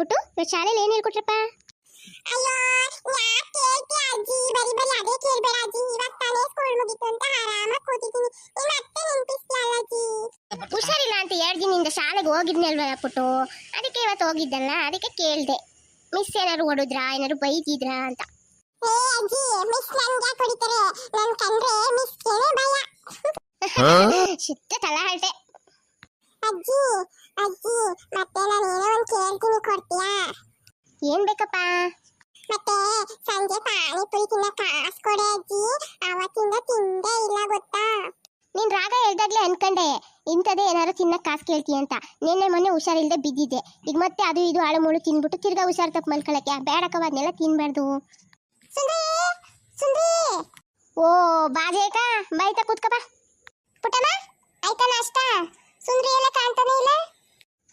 ಪುಟ್ಟು ಇವತ್ತು ಶಾಲೆಯಲ್ಲಿ ಏನು ಹೇಳ್ಕೊಟ್ರಪ್ಪ? ಅಯ್ಯೋ ಯಾಕೆ ಕೇಳ್ತಿ ಅಜ್ಜಿ? ಬರಿ ಬರಿ ಅದೇ ಕೇಳ್ಬೇಡ ಅಜ್ಜಿ. ಇವಾಗ ತಾನೇ ಸ್ಕೂಲ್ ಮುಗೀತು ಅಂತ ಆರಾಮಾಗಿ ಕೂತಿದ್ದೀನಿ. ನೀನ್ ಮತ್ತೆ ನೆನ್ಪಿಸ್ಲಲ್ಲ ಅಜ್ಜಿ? ಹುಷಾರಿಲ್ಲ ಅಂತ ಎರಡು ದಿನದಿಂದ ಶಾಲೆಗೆ ಹೋಗಿದ್ನಲ್ವಾ ಪುಟ್ಟು? ಅದಕ್ಕೆ ಇವತ್ತು ಹೋಗಿದ್ದಲ್ಲ ಅದಕ್ಕೆ ಕೇಳಿದೆ. ಮಿಸ್ ಏನಾದ್ರು ಹೊಡಿದ್ರಾ ಏನಾದ್ರು ಬೈದಿದ್ರಾ ಅಂತ. ಏ ಅಜ್ಜಿ ಮಿಸ್ ನನ್ಗೆ ಹೊಡಿತಾರೆ ನನ್ ಕಂಡ್ರೆ ಮಿಸ್ ಕೇಳೇ ಭಯ. ಶುದ್ಧ ತಲಹರಟೆ ಅಜ್ಜಿ ಅಜ್ಜಿ ಮತ್ತೆ ನಾನು ಏನೋ ಒಂದು ಕೇಳ್ತೀನಿ ಕೊಡ್ತೀಯಾ? ಏನ್ ಬೇಕಪ್ಪ? ಮತ್ತೆ ಸಂಜೆ ಪಾನಿಪುರಿ ತಿನ್ನ ಕಾಸು ಕೊಡೆ ಅಜ್ಜಿ. ಅವತ್ತಿಂದ ತಿಂದೇ ಇಲ್ಲ ಗೊತ್ತಾ? ನೀನ್ ರಾಗ ಹೇಳ್ದಾಗ್ಲೇ ಅನ್ಕಂಡೆ. ಇಂಥದೇ ಏನಾದ್ರು ತಿನ್ನಕ್ ಕಾಸು ಕೇಳ್ತೀಯ ಅಂತ. ನಿನ್ನೆ ಮೊನ್ನೆ ಹುಷಾರಿಲ್ದೆ ಬಿದ್ದಿದ್ದೆ. ಈಗ ಮತ್ತೆ ಅದು ಇದು ಆಳು ಮುಳು ತಿನ್ಬಿಟ್ಟು ತಿರ್ಗಾ ಹುಷಾರ್ ತಪ್ಪು ಮಲ್ಕೊಳಕ್ಕೆ. ಬೇಡಕ್ಕವ ಅದನ್ನೆಲ್ಲ ತಿನ್ಬಾರ್ದು. ಓ ಬಾಜೇಕ ಬಾಯ್ತಾ ಕೂತ್ಕಪ್ಪ ಪುಟ್ಟಮ್ಮ ಆಯ್ತಾ ನಾಷ್ಟ? ಸುಂದ್ರಿ ಎಲ್ಲ ಕಾಣ್ತಾನೆ ಇಲ್ಲ?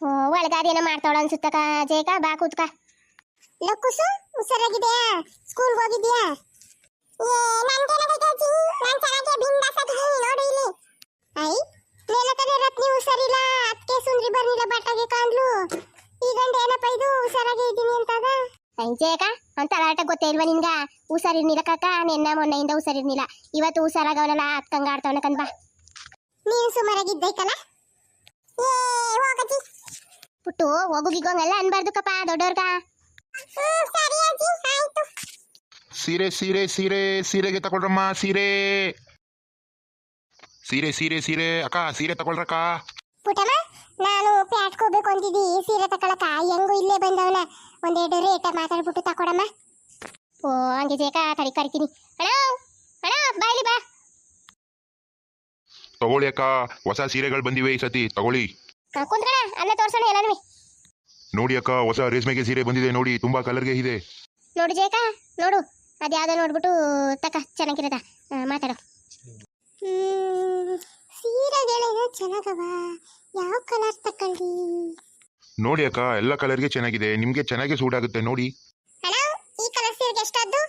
ಒಳಗಾದೇನೋ ಮಾಡ್ತಾವಳ ಅನ್ಸುತ್ತಕ ಜೇಕ ಬಾ ಕೂತ್ಕ. ಲಕ್ಕುಸು ಹುಷಾರಾಗಿದೆಯಾ? ಸ್ಕೂಲ್ ಹೋಗಿದ್ಯಾ? ಏ ನನ್ಗೇನಾಗೈತೆ ಅಜ್ಜಿ? ನಾನ್ ಚೆನ್ನಾಗಿ ಬಿಂದಾಸ್ ಆಗಿದ್ದೀನಿ ನೋಡು ಇಲ್ಲಿ. ಐ ಮೇಲಕಡೆ ರತ್ನಿ ಹುಷಾರಿಲ್ಲ ಅದಕ್ಕೆ ಸುಂದ್ರಿ ಬರ್ನಿಲ್ಲ ಬಟ್ಟಾಗೆ ಕಾಣ್ಲು ಈಗಂಡ ಏನಪ್ಪ ಇದು ಹುಷಾರಾಗಿ ಇದ್ದೀನಿ ಅಂತಾಗ? ಜೇಕ ಅಂತ ತಲಾಟ ಗೊತ್ತೇ ಇಲ್ವಾ ನಿನ್ಗ? ಹುಷಾರಿರ್ನಿಲ್ಲ ಕಾಕ ನಿನ್ನ ಮೊನ್ನೆಯಿಂದ ಹುಷಾರಿರ್ನಿಲ್ಲ. ಇವತ್ತು ಹುಷಾರಾಗವನಲ್ಲ ಅಕ್ಕಂಗ ಆಡ್ತಾವನ ಕನ್ ಬಾ. ನೀನು ಸುಮಾರಾಗಿದ್ದೈತಲ್ಲ ಪುಟ್ಟು ಹೋಗುಗಿಗೋಂಗಲ್ಲ ಅನ್ಬಾರ್ದು ಕಪ್ಪ ದೊಡ್ಡವ್ರಗ. ಸರಿ ಸೀರೆ ಸೀರೆ ಸೀರೆ ಸೀರೆಗೆ ತಗೊಳ್ರಮ್ಮ ಸೀರೆ. ಸೀರೆ ಸೀರೆ ಸೀರೆ ಅಕ್ಕ ಸೀರೆ ತಗೊಳ್ರಕ್ಕ. ಪುಟಮ್ಮ ನಾನು ಪ್ಯಾಟ್ಗೆ ಹೋಗ್ಬೇಕು ಅಂತಿದ್ದಿ ಸೀರೆ ತಕೊಳಕ ಹೆಂಗು ಇಲ್ಲೇ ಬಂದವನ. ಒಂದೆರಡು ರೇಟ ಮಾತಾಡ್ಬಿಟ್ಟು ತಕೊಡಮ್ಮ. ಓ ಹಂಗೆ ಜೇಕ ತಡಿ ಕರಿತೀನಿ ಅಣ್ಣ ಅಣ್ಣ ಬಾಯ್ಲಿ ಬಾ. ತಗೊಳ್ಳಿ ಅಕ್ಕ ಹೊಸ ಸೀರೆಗಳು ಬಂದಿವೆ ಈ ಸತಿ ತಗೊಳ್ಳಿ. ಆ, ಅಲ್ಲೇ ಅಲ್ಲ ತೋರ್ಸೋಣ ಎಲ್ಲನೂ. ನೋಡಿ ಅಕ್ಕ ಹೊಸ ರೇಷ್ಮೆಗೆ ಸೀರೆ ಬಂದಿದೆ ನೋಡಿ ತುಂಬಾ ಕಲರ್ಗೆ ಇದೆ. ನೋಡು ಜೇಕ ನೋಡು ಅದ್ಯಾವ್ದೋ ನೋಡ್ಬಿಟ್ಟು ತಕ ಚೆನ್ನಾಗಿರದ ಮಾತಾಡೋ. ಸೀರೆ ಗೆಳೆಯ ಚೆನ್ನಾಗವ? ಯಾವ ಕಲರ್ ತಕೊಳ್ಳಿ ನೋಡಿ ಅಕ್ಕ ಎಲ್ಲ ಕಲರ್ಗೆ ಚೆನ್ನಾಗಿದೆ ನಿಮಗೆ ಚೆನ್ನಾಗಿ ಸೂಟ್ ಆಗುತ್ತೆ ನೋಡಿ. ಅಣ್ಣ ಈ ಕಲರ್ ಸೀರೆಗೆ ಎಷ್ಟಾದ್ದು?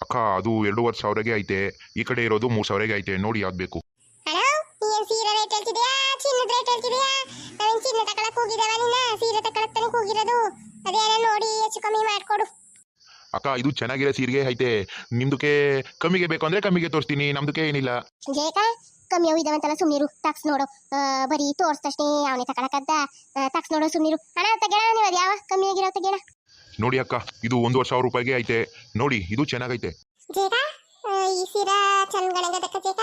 ಅಕ್ಕ ಅದು ಎರಡೂವರೆ ಸಾವಿರಗೆ ಐತೆ ಈ ಕಡೆ ಇರೋದು ಮೂರು ಸಾವಿರಗೆ ಐತೆ ನೋಡಿ ಯಾವ್ದು ಬೇಕು. ಕಮ್ಮಿ ಮಾಡ್ಕೊಡು. ಅಕ್ಕ ಇದು ಚೆನ್ನಾಗಿರೋ ಸೀರೆಗೆ ಐತೆ. ನಿಮ್ದಕ್ಕೆ ಕಮ್ಮಿಗೆ ಬೇಕು ಅಂದ್ರೆ ಕಮ್ಮಿಗೆ ತೋರಿಸ್ತೀನಿ ನಮ್ದಕ್ಕೆ ಏನಿಲ್ಲ. ಜೇಕ ಕಮ್ಮಿ ಅವು ಇದಾವಂತಲ್ಲ ಸುಮ್ನಿರು. ತಾಕ್ಸ್ ನೋಡು. ಆ, ಬರೀ ತೋರ್ಸ್ತಷ್ಟೇ ಅವನೇ ತಗೊಳಕದ್ದ ತಾಕ್ಸ್ ನೋಡು ಸುಮ್ನಿರು. ಅಣ್ಣ ತೆಗೆಣ ನೀವು ಅದು ಯಾವ? ಕಮ್ಮಿ ಆಗಿರೋ ತೆಗೆಣ ನೋಡಿ ಅಕ್ಕ ಇದು ಒಂದೂವರೆ ಸಾವಿರ ರೂಪಾಯಿಗೆ ಐತೆ. ನೋಡಿ ಇದು ಚೆನ್ನಾಗೈತೆ. ಆ, ಈ ಸೀರೆ ಚಂದ್ಗಣಗದಕ್ಕ ಜೇಗ?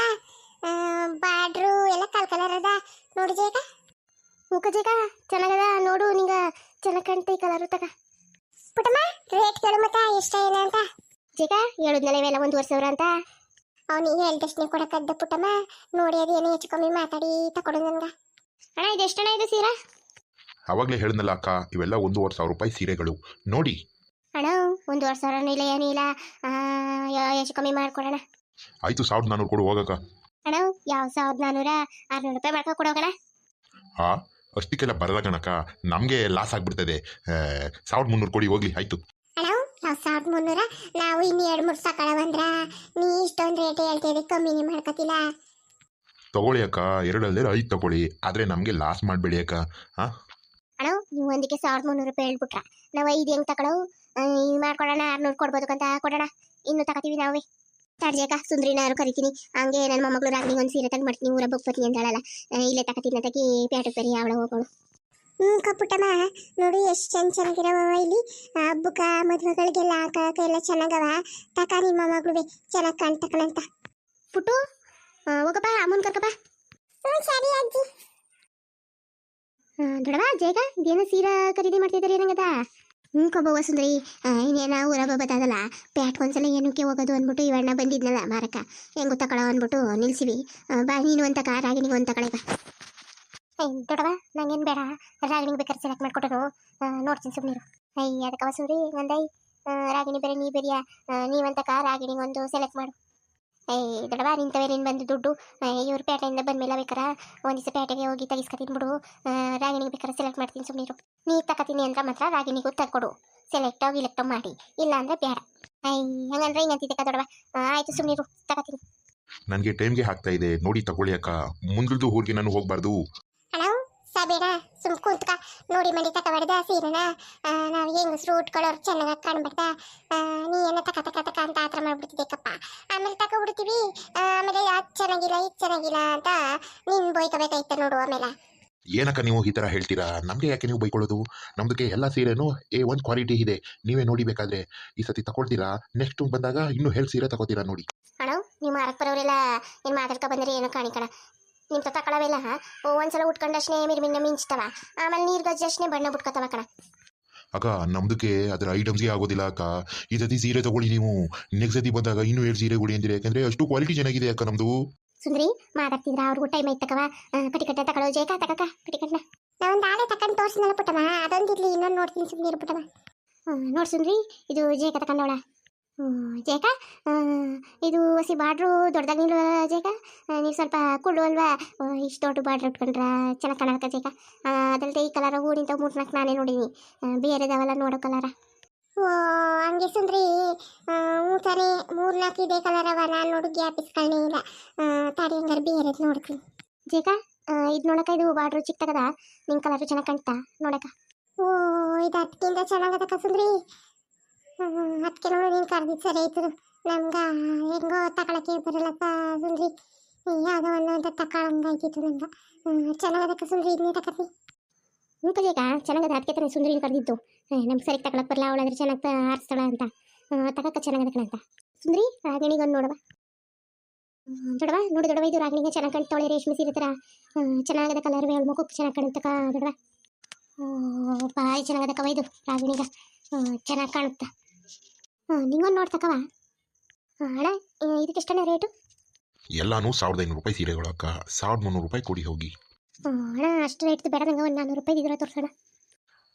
ಬಾರ್ಡ್ರು ಎಲ್ಲ ಕಲ್ ಕಲರ್ ಅದ. ನೋಡಿ ಜೇಗ. ಮುಖ ಜೇಕ ಚೆನ್ನಾಗದ. ನೋಡು ನಿಂಗ ಚೆನ್ನಾಗ್ ಕಾಣ್ತೈ ಕಲರು ರೇಟ್ ಕೇಳು ಇಲ್ಲ ಅಂತ. ಜಿಗ ಹೇಳಿದ್ನಲ್ಲ ಇವೆಲ್ಲ ಒಂದೂವರೆ ಸಾವಿರ ಅಂತ. ಅವನಿಗೆ ಹೇಳ್ದಷ್ಟೇ ಕೊಡಕ್ಕದ್ದ ಪುಟ್ಟಮ್ಮ. ನೋಡಿ ಅದು ಏನೋ ಹೆಚ್ಚು ಕಮ್ಮಿ ಮಾತಾಡಿ ತಕೊಡು ನಂಗ ಅಣ್ಣ ಇದು ಎಷ್ಟಣ್ಣ ಇದು ಸೀರಾ? ಅವಾಗ್ಲೇ ಹೇಳಿದ್ನಲ್ಲ ಅಕ್ಕ ಇವೆಲ್ಲ ಒಂದೂವರೆ ಸಾವಿರ ರೂಪಾಯಿ ಸೀರೆಗಳು. ನೋಡಿ. ಅಣ್ಣ ಒಂದೂವರೆ ಸಾವಿರ ಇಲ್ಲ ಏನೂ ಇಲ್ಲ. ಹೆಚ್ಚು ಕಮ್ಮಿ ಮಾಡ್ಕೊಡೋಣ. ಆಯ್ತು ಸಾವಿರದ ನಾನ್ನೂರು ಕೊಡು ಹೋಗಕ್ಕ. ಅಣ್ಣ ಯಾವ ಸಾವಿರದ ನಾನ್ನೂರ ಆರ್ನೂರು ರೂಪಾಯಿ ಮಾಡ್ಕೊ ಕೊಡೋಗಣ ಹಾ ಅಷ್ಟಕ್ಕೆಲ್ಲ ಬರದ ಕಣಕ್ಕ. ನಮಗೆ ಲಾಸ್ ಆಗ್ಬಿಡ್ತದೆ. ಸಾವಿರದ ಮುನ್ನೂರು ಕೊಡಿ ಹೋಗ್ಲಿ ಆಯ್ತು. ನಾವು ಸಾವಿರದ ಮುನ್ನೂರ ನಾವು ಇನ್ನು ಎರಡು ಮೂರು ಸಕಳ ಬಂದ್ರ ನೀ ಇಷ್ಟೊಂದು ರೇಟ್ ಹೇಳ್ತೀವಿ ಕಮ್ಮಿನೇ ಮಾಡ್ಕೋತಿಲ್ಲ ತಗೊಳ್ಳಿ ಅಕ್ಕ ಎರಡಲ್ಲೇ ಐದು ತಗೊಳ್ಳಿ. ಆದರೆ ನಮಗೆ ಲಾಸ್ ಮಾಡಬೇಡಿ ಅಕ್ಕ ಹಾಂ? ಅಣ್ಣ ನೀವು ಒಂದಕ್ಕೆ ಸಾವಿರದ ಮುನ್ನೂರು ರೂಪಾಯಿ ಹೇಳ್ಬಿಟ್ರ. ನಾವು ಐದು ಹೆಂಗ್ ತಗೊಳ್ಳೋ ಮಾಡ್ಕೊಡೋಣ ಆರ್ನೂರು ಕೊಡ್ಬೋದಕ್ಕಂತ ಕೊಡೋಣ. ಇನ್ನು ತಗೋತೀವಿ ನಾವೇ. ತಡ್ಜೇಕ ಸುಂದ್ರಿನ ಯಾರು ಕರಿತೀನಿ. ಹಂಗೆ ನನ್ನ ಮೊಮ್ಮಗಳು ರಾಗಿ ಒಂದು ಸೀರೆ ತಂದು ಮಾಡ್ತೀನಿ ಊರ ಬುಕ್ ಬತ್ತೀನಿ ಅಂತಾಳಲ್ಲ ಆ, ಇಲ್ಲೇ ತಗೋತೀನಿ ತಗಿ ಪ್ಯಾಟು ಪೆರಿ ಅವಳ ಹೋಗೋಳು. ಹ್ಮ್, ಕಪುಟಮ್ಮ. ನೋಡಿ, ಎಷ್ಟು ಚಂದ ಚೆನ್ನಾಗಿರವ ಇಲ್ಲಿ. ಹಬ್ಬಕ್ಕ, ಮದುವೆಗಳಿಗೆಲ್ಲ ಹಾಕ ಎಲ್ಲ ಚೆನ್ನಾಗವ. ತಕ, ನಿಮ್ಮ ಮಗಳು ಚೆನ್ನಾಗಿ ಕಾಣ್ತಕ್ಕಂತ ಪುಟ್ಟು ಹೋಗಪ್ಪ, ಅಮ್ಮನ್ ಕರ್ಕಪ್ಪ. ಹ್ಞೂ ಸರಿ, ಅಜ್ಜಿ. ದೊಡವ ಜೇಗ ಇದೇನೋ ಸೀರೆ ಖರೀದಿ ಮಾಡ್ತಿದ್ದಾರೆ ಏನಂಗದ? ಹ್ಞೂ ಕಬ್ಬವ್ವ, ಸುಂದರಿ. ಇನ್ನೇನ ಊರ ಬತ್ತದಲ್ಲ ಪ್ಯಾಟ್ ಒಂದ್ಸಲ ಏನಕ್ಕೆ ಹೋಗೋದು ಅಂದ್ಬಿಟ್ಟು ಇವಣ್ಣ ಬಂದಿದ್ನಲ್ಲ ಮಾರಕ ಹೆಂಗು ತಗೊಳ್ಳೋ ಅಂದ್ಬಿಟ್ಟು ನಿಲ್ಸಿವಿ. ಬಾ, ನೀನು ಒಂದು ತಕ ರಾಗಿನಿಗೆ ಒಂದು ತಗೊಳ್ಳಿ ಏ ದೊಡವ ನಂಗೇನು ಬೇಡ. ರಾಗಿಣಿ ಬೇಕಾದ್ರೆ ಸೆಲೆಕ್ಟ್ ಮಾಡ್ಕೊಟ್ಟನು ನೋಡ್ತೀನಿ ಸುಮ್ಮನಿರು ಅಯ್ಯ ಅದಕ್ಕೆ ಸೂರಿ ಒಂದೈ ರಾಗಿಣಿ ಬೇರೆ ನೀ ಬೇರೆಯಾ? ನೀವಂತಕ ರಾಗಿಣಿಗೊಂದು ಸೆಲೆಕ್ಟ್ ಮಾಡು. ಏಯ್ ದೊಡವ ನಿಂತವೇ ನೀನು ಬಂದು ದುಡ್ಡು. ಇವ್ರ ಪೇಟೆಯಿಂದ ಬಂದ್ಮೇಲೆ ಬೇಕಾರ? ಒಂದು ದಿವಸ ಪೇಟೆಗೆ ಹೋಗಿ ತೆಗಿಸ್ಕೊತೀನಿ ಬಿಡು. ಆ, ರಾಗಿಣಿಗೆ ಬೇಕಾದ್ರೆ ಸೆಲೆಕ್ಟ್ ಮಾಡ್ತೀನಿ ಸುಮ್ಮನಿರು ನೀ ತಗೋತೀನಿ ಅಂದ್ರೆ ಮಾತ್ರ ರಾಗಿಣಿಗೂ ತಗೊಡು ಸೆಲೆಕ್ಟೋ ಗಿಲೆಕ್ಟೋ ಮಾಡಿ. ಇಲ್ಲ ಅಂದ್ರೆ ಬೇಡ. ಅಯ್ಯ ಹಂಗಂದ್ರೆ ಹಿಂಗಂತಿದ್ದೆ ದೊಡವ ಆ, ಆಯ್ತು ಸುಮ್ಮನಿರು ತಗೋತೀನಿ ನನಗೆ ಟೈಮ್ಗೆ ಹಾಕ್ತಾ ಇದೆ. ನೋಡಿ ತಗೊಳ್ಳಿ ಅಕ್ಕ. ಮುಂದ್ರದ್ದು ಊರಿಗೆ ನಾನು ಹೋಗಬಾರ್ದು. ಬೇಡ ಸುಮ್ ಕುಂತ್ಕ. ನೋಡಿ ಮನೆ ತಕ ಬಡ್ದ ಸೀರೆನ ನಾವು ಹೆಂಗಸ್ರು ಉಟ್ಕೊಳ್ಳೋರು ಚೆನ್ನಾಗಿ ಕಾಣ್ಬಾರ್ದ ನೀ ಏನ ತಕ ತಕ ತಕ ಅಂತ ಆತರ ಮಾಡ್ಬಿಡ್ತಿದ್ದೇಕಪ್ಪ ಆಮೇಲೆ ತಕ ಬಿಡ್ತೀವಿ ಆಮೇಲೆ ಅದ್ ಚೆನ್ನಾಗಿಲ್ಲ ಇದ್ ಚೆನ್ನಾಗಿಲ್ಲ ಅಂತ ನಿನ್ ಬೈಕಬೇಕಾಯ್ತ ನೋಡು ಆಮೇಲೆ. ಏನಕ್ಕ ನೀವು ಈ ಥರ ಹೇಳ್ತೀರಾ? ನಮಗೆ ಯಾಕೆ ನೀವು ಬೈಕೊಳ್ಳೋದು? ನಮ್ದಕ್ಕೆ ಎಲ್ಲ ಸೀರೆನೂ ಏ ಒನ್ ಕ್ವಾಲಿಟಿ ಇದೆ. ನೀವೇ ನೋಡಿ ಬೇಕಾದ್ರೆ ಈ ಸತಿ ತಗೊಳ್ತೀರಾ ನೆಕ್ಸ್ಟ್ ಬಂದಾಗ ಇನ್ನೂ ಹೇಳ್ ಸೀರೆ ತಗೋತೀರಾ ನೋಡಿ. ಅಣ್ಣ ನೀವು ಮಾರಕ್ ಬರೋರೆಲ್ಲ ಏನು ಮಾತಾಡ್ಕೊ ಬಂದ್ರಿ? ಏನೋ ಕಾಣಿಕಣ ನಿಮ್ಮ ತಗೊಳ್ಳವೆಲ್ಲ ಒಂದ್ಸಲ ಉಟ್ಕೊಂಡಷ್ಟೇ ಮಿರ್ಮಿನ್ನ ಮಿಂಚ್ತವ? ಆಮೇಲೆ ನೀರ್ ಗಜ್ಜಷ್ಟೇ ಬಣ್ಣ ಬಿಟ್ಕೊತವ ಕಣ? ಅಕ್ಕ ನಮ್ದಕ್ಕೆ ಅದರ ಐಟಮ್ಸ್ಗೆ ಆಗೋದಿಲ್ಲ ಅಕ್ಕ. ಈ ಸತಿ ಸೀರೆ ತಗೊಳ್ಳಿ ನೀವು. ನೆಕ್ಸ್ಟ್ ಸತಿ ಬಂದಾಗ ಇನ್ನೂ ಎರಡು ಸೀರೆ ಕೊಡಿ ಅಂದ್ರೆ ಯಾಕಂದ್ರೆ ಅಷ್ಟು ಕ್ವಾಲಿಟಿ ಚೆನ್ನಾಗಿದೆ ಅಕ್ಕ ನಮ್ದು. ಸುಂದ್ರಿ ಮಾತಾಡ್ತಿದ್ರ ಅವ್ರಿಗೂ ಟೈಮ್ ಐತ್ ತಕವ ಕಟಿಕಟ್ಟ ತಗೊಳ್ಳೋ ಜೇಕ ತಕಕ ಕಟಿಕಟ್ಟನ ನಾನು ಆಳೆ ತಕೊಂಡು ತೋರ್ಸಿನಲ್ಲ ಪುಟ್ಟಮ್ಮ ಅದೊಂದಿರ್ಲಿ ಇನ್ನೊಂದು ನೋಡ್ತೀನಿ ಸುಮ್ಮನೆ ಇರು ಹ್ಮ್ ನೋಡ್ ಸುಂದ್ರಿ ಇದು ಜೇಕ ತಕೊಂಡವಳ. ಜೇಕ ಇದು ಹಸಿ ಬಾಡ್ರು ದೊಡ್ಡದಾಗ ನಿಲ್ವ ಜೇಕ ನೀವು ಸ್ವಲ್ಪ ಕುಳ್ಳು ಅಲ್ವಾ? ಇಷ್ಟು ದೊಡ್ಡ ಬಾಡ್ರ್ ಉಟ್ಕೊಂಡ್ರ ಚೆನ್ನಾಗಿ ಕಾಣಕ ಜೇಕ ಅದಲ್ಲದೆ ಈ ಕಲರ್ ಹೂವಿನಿಂದ ಮೂರು ನಾಲ್ಕು ನಾನೇ ನೋಡೀನಿ. ಬೇರೆ ಬೇರೆದವೆಲ್ಲ ನೋಡೋ ಕಲರ ಓ, ಹಂಗೆ ಸುಂದ್ರಿ. ಹ್ಞೂ ತಾನೇ. ಮೂರು ನಾಲ್ಕು ಇದೇ ಕಲರ್ ಅವ. ನಾನು ನೋಡು ಗ್ಯಾಪ್ ಇಸ್ಕೊಳ್ಳೇ ಇಲ್ಲ. ತಾರಿ ಹಂಗಾರೆ ಬೇರೆದು ನೋಡ್ತೀನಿ. ಜೇಕ ಇದು ನೋಡಕ ಇದು ಬಾಡ್ರು ಚಿಕ್ಕದ ನಿಮ್ಮ ಕಲರ್ ಚೆನ್ನಾಗಿ ಕಾಣ್ತಾ? ನೋಡಕ. ಓ, ಇದು ಅದಕ್ಕಿಂತ ಚೆನ್ನಾಗದ ಸುಂದ್ರಿ. ಅದಕ್ಕೆ ನೋಡು ನೀನು ಕರೆದಿದ್ದು ಸರಿ ಆಯ್ತು ನಮ್ಗೆ ಹೆಂಗೋ ತಗೊಳಕ್ಕೆ ಬರಲ್ಲಪ್ಪ ಸುಂದ್ರಿ. ಯಾವುದೋ ಒಂದು ಅಂತ ತಗೊಳಂಗಾಯ್ತಿತ್ತು ನಂಗೆ ಚೆನ್ನಾಗದಕ್ಕ ಸುಂದ್ರಿ ಇದನ್ನೇ ತಕತಿ. ಹ್ಞೂ ಜೇಕ ಚೆನ್ನಾಗದ ಅದಕ್ಕೆ ತಾನೆ ಸುಂದ್ರಿನ ಕರೆದಿದ್ದು. ನಮ್ಗೆ ಸರಿ ತಗೊಳಕ್ ಬರಲ್ಲ ಅವಳಾದ್ರೆ ಚೆನ್ನಾಗಿ ಆರಿಸ್ತಾಳ ಅಂತ. ತಗಕ್ಕ ಚೆನ್ನಾಗದ ಅಂತ ಸುಂದ್ರಿ ರಾಗಿಣಿಗೊಂದು ನೋಡವ. ದೊಡವ ನೋಡಿ ದೊಡವ ಇದು ರಾಗಿಣಿಗೆ ಚೆನ್ನಾಗಿ ಕಾಣ್ತಾವಳೆ ರೇಷ್ಮೆ ಸೀರೆ ಥರ ಚೆನ್ನಾಗದ ಕಲರ್ ಬೇಳ ಮುಖಕ್ಕೆ ಚೆನ್ನಾಗಿ ಕಾಣುತ್ತಕ ದೊಡವ ಭಾರಿ ಚೆನ್ನಾಗದ ಕವ ಇದು, ರಾಗಿಣಿಗ. ಚೆನ್ನಾಗಿ ಕಾಣುತ್ತ. ನಿಂಗೊಂದು ನೋಡ್ತಕ್ಕವ ಅಣ್ಣ ಇದಕ್ಕೆ ಎಷ್ಟಣ್ಣ ರೇಟು? ಎಲ್ಲಾನು ಸಾವಿರದ ಐನೂರು ರೂಪಾಯಿ ಸೀರೆಗಳು ಅಕ್ಕ. ಸಾವಿರದ ಮುನ್ನೂರು ರೂಪಾಯಿ ಕೊಡಿ ಹೋಗಿ. ಅಣ್ಣ ಅಷ್ಟು ರೇಟ್ ಬೇಡ ನಂಗೆ ಒಂದು ನಾನ್ನೂರು ರೂಪಾಯಿ ಇದ್ರೆ ತೋರಿಸೋಣ.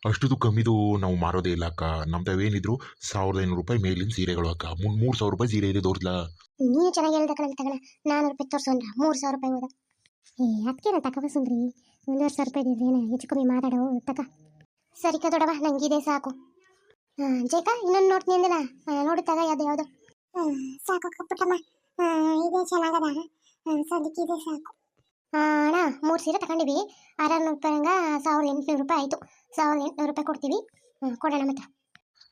ಅಷ್ಟುದು ಕಮ್ಮಿದು ನಾವು ಮಾರೋದೇ ಇಲ್ಲ ಅಕ್ಕ. ನಮ್ದು ಏನಿದ್ರು ಸಾವಿರದ ಐನೂರು ರೂಪಾಯಿ ಮೇಲಿನ ಸೀರೆಗಳು ಅಕ್ಕ. ಮುನ್ ಮೂರು ಸಾವಿರ ರೂಪಾಯಿ ಸೀರೆ ಇದೆ ತೋರಿಸ್ಲಾ ನೀನು ಚೆನ್ನಾಗಿ ಹೇಳ್ದ ಕಣ ತಗೋಣ ನಾನ್ನೂರು ರೂಪಾಯಿ ತೋರ್ಸೋಣ ಮೂರು ಸಾವಿರ ರೂಪಾಯಿ ಹೋದ? ಏ ನಾನು ತಕವ ಸುಂದ್ರಿ? ಒಂದೂವರೆ ಸಾವಿರ ರೂಪಾಯಿ ಇದ್ರೆ ಹೆಚ್ಚು ಕಮ್ಮಿ ಮಾತಾಡೋ ತಕ. ಸರಿ ಕದೊಡವ ನಂಗಿದೆ ನಂಗೆ ಇದೇ ಸಾಕು. ಹಾಂ ಜೇಕ ಇನ್ನೊಂದು ನೋಡ್ತೀನಿ ಅಂದಿಲ್ಲ ನೋಡುತ್ತಾಗ ತಗ ಯಾವ್ದು ಯಾವುದು. ಸಾಕು ಪುಟ್ಟಮ್ಮ ಇದೇ ಚೆನ್ನಾಗದ. ಸದ್ಯಕ್ಕೆ ಇದೆ ಸಾಕು. ಅಣ್ಣ ಮೂರು ಸೀರೆ ತಗೊಂಡಿವಿ. ಆರಾರು ರೂಪಾಯಿ ಹಂಗ ಸಾವಿರದ ಎಂಟುನೂರು ರೂಪಾಯಿ ಆಯಿತು. ಸಾವಿರದ ಎಂಟುನೂರು ರೂಪಾಯಿ ಕೊಡ್ತೀವಿ. ಕೊಡೋಣ ಮತ್ತೆ.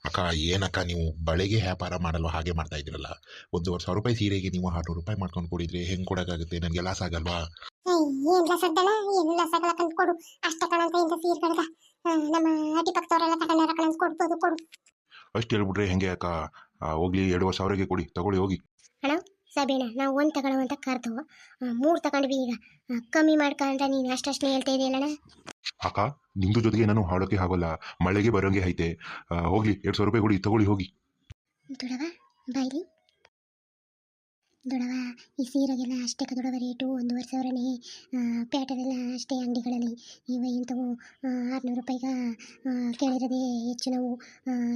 ಅಕ್ಕ ಏನಕ್ಕ ನೀವು ಬಳೆಗೆ ವ್ಯಾಪಾರ ಮಾಡಲು ಹಾಗೆ ಮಾಡ್ತಾ ಇದ್ದೀರಲ್ಲ. ಒಂದೂವರೆ ಸಾವಿರ ರೂಪಾಯಿ ಸೀರೆಗೆ ನೀವು ಆರ್ನೂರು ರೂಪಾಯಿ ಮಾಡ್ಕೊಂಡು ಕೊಡಿದ್ರೆ ಹೆಂಗೆ ಕೊಡೋಕ್ಕಾಗುತ್ತೆ? ನನಗೆ ಲಾಸ್ ಆಗಲ್ವಾ? ಏನ್ ಲಸದ್ದಲ್ಲ ಏನು ಲಸಗಳ ಕಂಡು ಕೊಡು. ಅಷ್ಟ ಕಣಂತ ಇಂದ ಸೀರ್ಗಳ್ಗ ನಮ್ಮ ಅಟಿ ಪಕ್ಕದವರೆಲ್ಲ ತಗೊಂಡಾರ ಕಣಂತ ಕೊಡ್ಬೋದು ಕೊಡು. ಅಷ್ಟು ಹೇಳ್ಬಿಟ್ರೆ ಹೆಂಗೆ ಅಕ್ಕ? ಹೋಗ್ಲಿ ಎರಡುವರೆ ಸಾವಿರಗೆ ಕೊಡಿ. ತಗೊಳ್ಳಿ ಹೋಗಿ. ಸಬೇಣ ನಾವು ಒಂದು ತಗೊಳ್ಳೋ ಅಂತ ಕರೆದು ಮೂರು ತಗೊಂಡ್ವಿ ಈಗ. ಕಮ್ಮಿ ಮಾಡ್ಕೊಂಡ್ರೆ ನೀನು ಅಷ್ಟಷ್ಟು ಹೇಳ್ತಾ ಇದೆಯಲ್ಲಣ್ಣ ಅಕ್ಕ ನಿಮ್ದು ಜೊತೆಗೆ ನಾನು ಹಾಡೋಕೆ ಆಗೋಲ್ಲ ಮಳೆಗೆ ಬರೋಂಗೆ ಐತೆ. ಹೋಗ್ಲಿ ಎರಡು ಸಾವಿರ ರೂಪಾಯಿ ಕೊಡಿ. ತಗೊಳ್ಳಿ ಹೋಗಿ. ದೊಡವ ಬಾಯ್ಲಿ. ದೊಡವ, ಈ ಸೀರೆಗೆಲ್ಲ ಅಷ್ಟೇ ದೊಡವ ರೇಟು. ಒಂದೂವರೆ ಸಾವಿರನೇ ಪ್ಯಾಟರೆಲ್ಲ ಅಷ್ಟೇ ಅಂಗಡಿಗಳಲ್ಲಿ. ಇವ ಇಂಥವು ಆರುನೂರು ರೂಪಾಯಿಗೆ ಕೇಳಿರೋದೇ ಹೆಚ್ಚು ನಾವು.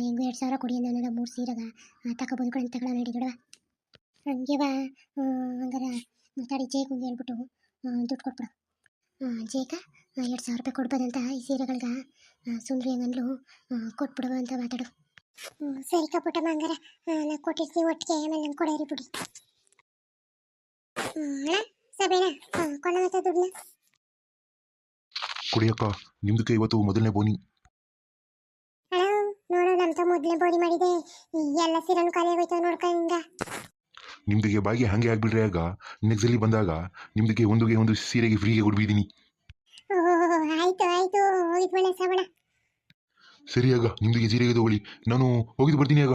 ಹೆಂಗೋ ಎರಡು ಸಾವಿರ ಕೊಡಿ ಅಂದ್ರೆ ಮೂರು ಸೀರೆಗ. ತಗೋಬೋದು ಕೂಡ ತಗೊಳ ನಡಿ ದೊಡವ. ಹಂಗೆವ ಹಂಗಾರ ತಡಿ ಜೇಗುಂಗೆ ಹೇಳ್ಬಿಟ್ಟು ದುಡ್ಡು ಕೊಟ್ಬಿಡು. ಜೇಕ ಎರಡು ಸಾವಿರ ರೂಪಾಯಿ ಕೊಡ್ಬೋದಂತ ಈ ಸೀರೆಗಳ್ಗೆ. ಸುಂದ್ರಿ ಹಂಗಂದ್ಲು ಕೊಟ್ಬಿಡುವ ಅಂತ ಮಾತಾಡು. ಸರಿ ಕಪುಟಮ್ಮ ಹಂಗಾರ. ನಾ ಕೊಟ್ಟಿರ್ತೀವಿ ಒಟ್ಟಿಗೆ. ಆಮೇಲೆ ನಂಗೆ ಕೊಡೋರಿ ಬಿಡಿ. ಅಣ್ಣ ಸಬೇಣ ಕೊಂಡ ಮತ್ತೆ ದುಡ್ಡನ್ನ ಕೊಡಿ ನಿಮ್ದಕ್ಕೆ ಇವತ್ತು ಮೊದಲನೇ ಬೋನಿ. ಅಣ್ಣ ನೋಡು ನಮ್ತ ಮೊದಲನೇ ಬೋಡಿ ಮಾಡಿದೆ. ಎಲ್ಲ ಸೀರೆನು ಖಾಲಿ ಆಗೋಯ್ತಾವ ನೋಡ್ಕೊಂಡ ನಿಮ್ದಿಗೆ ಬಾಗಿ ಹಾಗೆ ಆಗ್ಬಿಡ್ರಿ ಆಗ ನೆಕ್ಸ್ಟ್ ಅಲ್ಲಿ ಬಂದಾಗ ನಿಮ್ದಿಗೆ ಒಂದುಗೆ ಒಂದು ಸೀರೆಗೆ ಫ್ರೀಗೆ ಕೊಡ್ಬಿದ್ದೀನಿ ಆಯ್ತು ಆಯ್ತು ಹೋಗಿದ್ ಒಳ್ಳೆ ಸವಣ ಸರಿ ಆಗ ನಿಮ್ದಿಗೆ ಸೀರೆಗೆ ತಗೊಳ್ಳಿ. ನಾನು ಹೋಗಿದ್ದು ಬರ್ತೀನಿ ಆಗ.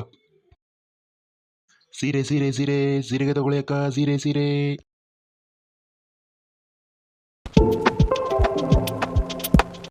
ಸೀರೆ ಸೀರೆ ಸೀರೆ ಸೀರೆಗೆ ತಗೊಳ್ಳಿ ಅಕ್ಕ ಸೀರೆ ಸೀರೆ